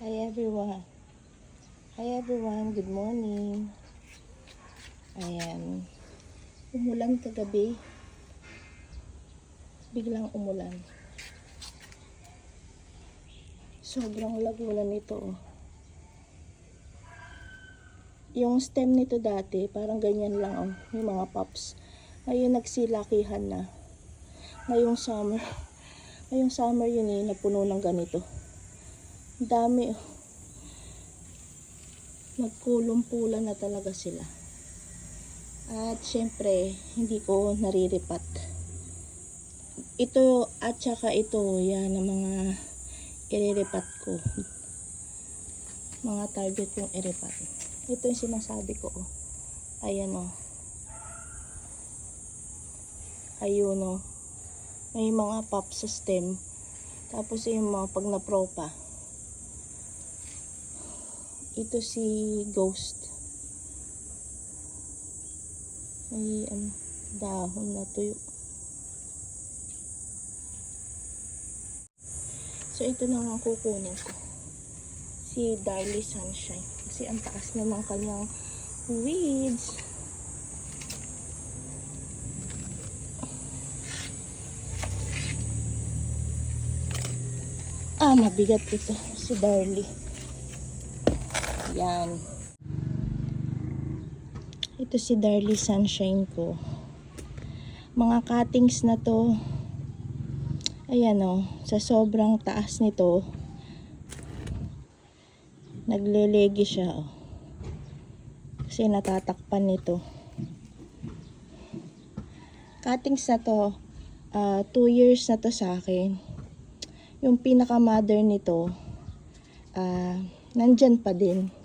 Hi everyone. Hi everyone, good morning. Ayan. Umulan kagabi. Biglang umulan. Sobrang laguna nito. oh. Yung stem nito dati, parang ganyan lang oh, yung mga pops. Ngayon nagsilakihan na. Ngayong summer. Ngayong summer yun eh, napuno ng ganito. Dami oh. Nagkulumpulan na talaga sila. At syempre, hindi ko nariripat. Ito at saka ito, yan ang mga iriripat ko. Mga target yung iripat. Ito yung sinasabi ko. Oh. Ayan oh. Ayun oh. May mga pop sa stem. Tapos yung mga pag napropa. Ito si Ghost. May ano, dahon na tuyo. So ito na ang kukunin ko. Si Darly Sunshine. Kasi ang taas na ng kanyang weeds. Ah, mabigat ito. Si Darly. Yan. Ito si Darly Sunshine ko. Mga cuttings na to. Ayan o. sa sobrang taas nito. Naglelegi siya o. Kasi natatakpan nito. Cuttings na to. 2 years na to sa akin. Yung pinaka-mother nito. ah nandyan pa din.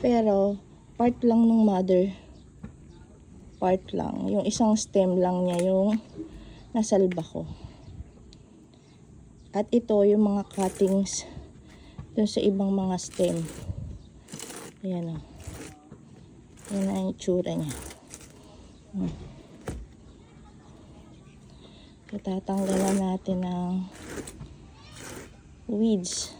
Pero, part lang ng mother. Part lang. Yung isang stem lang niya yung nasalba ko. At ito, yung mga cuttings dun sa ibang mga stem. Ayan o. Ayan ang itsura niya. Hmm. So, tatanggalan natin ng weeds.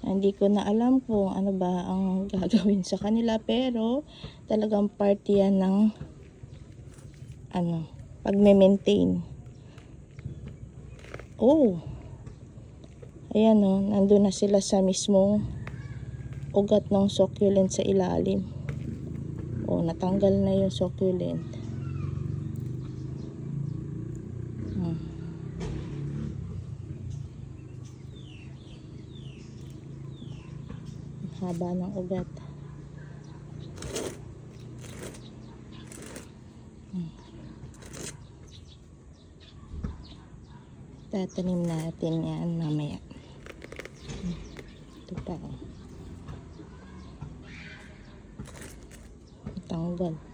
Hindi ko na alam kung ano ba ang gagawin sa kanila pero talagang part yan ng ano, pagme-maintain. Oh. Ayan oh, nandun na sila sa mismong ugat ng succulent sa ilalim. Oh, natanggal na yung succulent. Hmm. Haba ng ugat. Tatanim natin yan mamaya. Ito pa oh. Tanggal.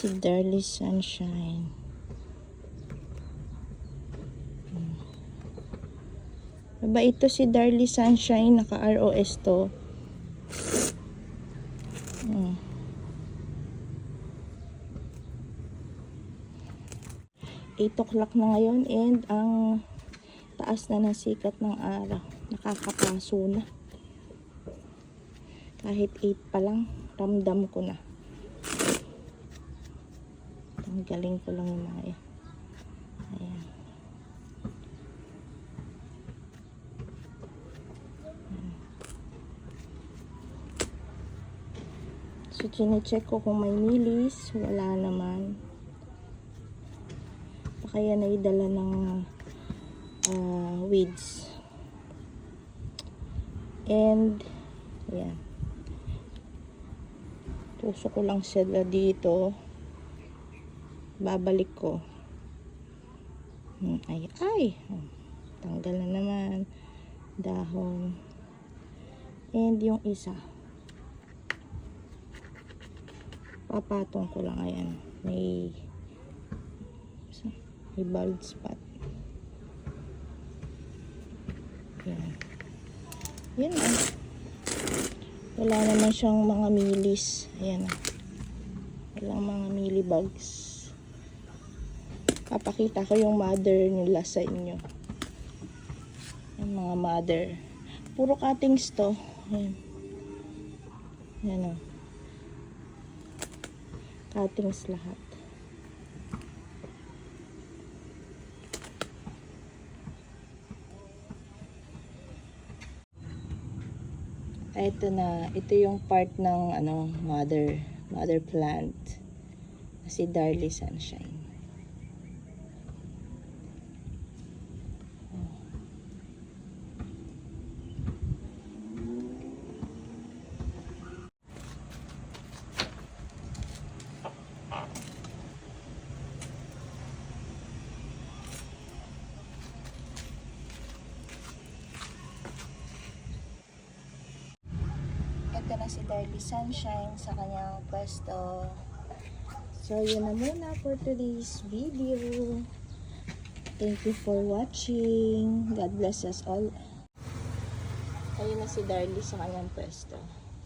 Si Darly Sunshine. Aba, ito si Darly Sunshine. Naka-ROS to. Hmm. 8 o'clock na ngayon and ang taas na ng sikat ng araw. Nakakapaso na. Kahit 8 pa lang, ramdam ko na. Tanggalin ko lang yung mga yan. Ayan. So, chinecheck ko kung may nilis. Wala naman. Baka yan ay dala ng ah, weeds. And, ayan. Tusok ko lang sila dito babalik ko. Hmm, Ay, ay. Hmm, Tanggal na naman. Dahon. And yung isa. Papatong ko lang. Ayan. May may bald spot. Yan. Yan lang. Wala naman siyang mga milis. Ayan. Walang mga millibugs. Papakita ko yung mother nila sa inyo. Yung mga mother. Puro cuttings to. Ayan. Ayan o. Cuttings lahat. Ito na, ito yung part ng ano, mother, mother plant. Si Darly Sunshine. Ito na si Darly Sunshine sa kanyang pwesto. So, yun na muna for today's video. Thank you for watching. God bless us all. Ayun na si Darly sa kanyang pwesto.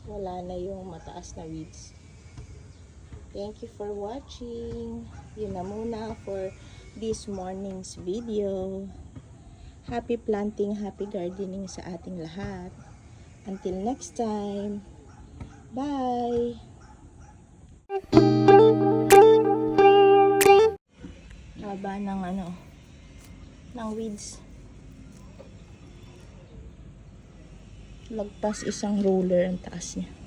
Wala na yung mataas na weeds. Thank you for watching. Yun na muna for this morning's video. Happy planting, happy gardening sa ating lahat. Until next time. Bye! Haba ng ano, ng weeds. Lagpas isang roller ang taas niya.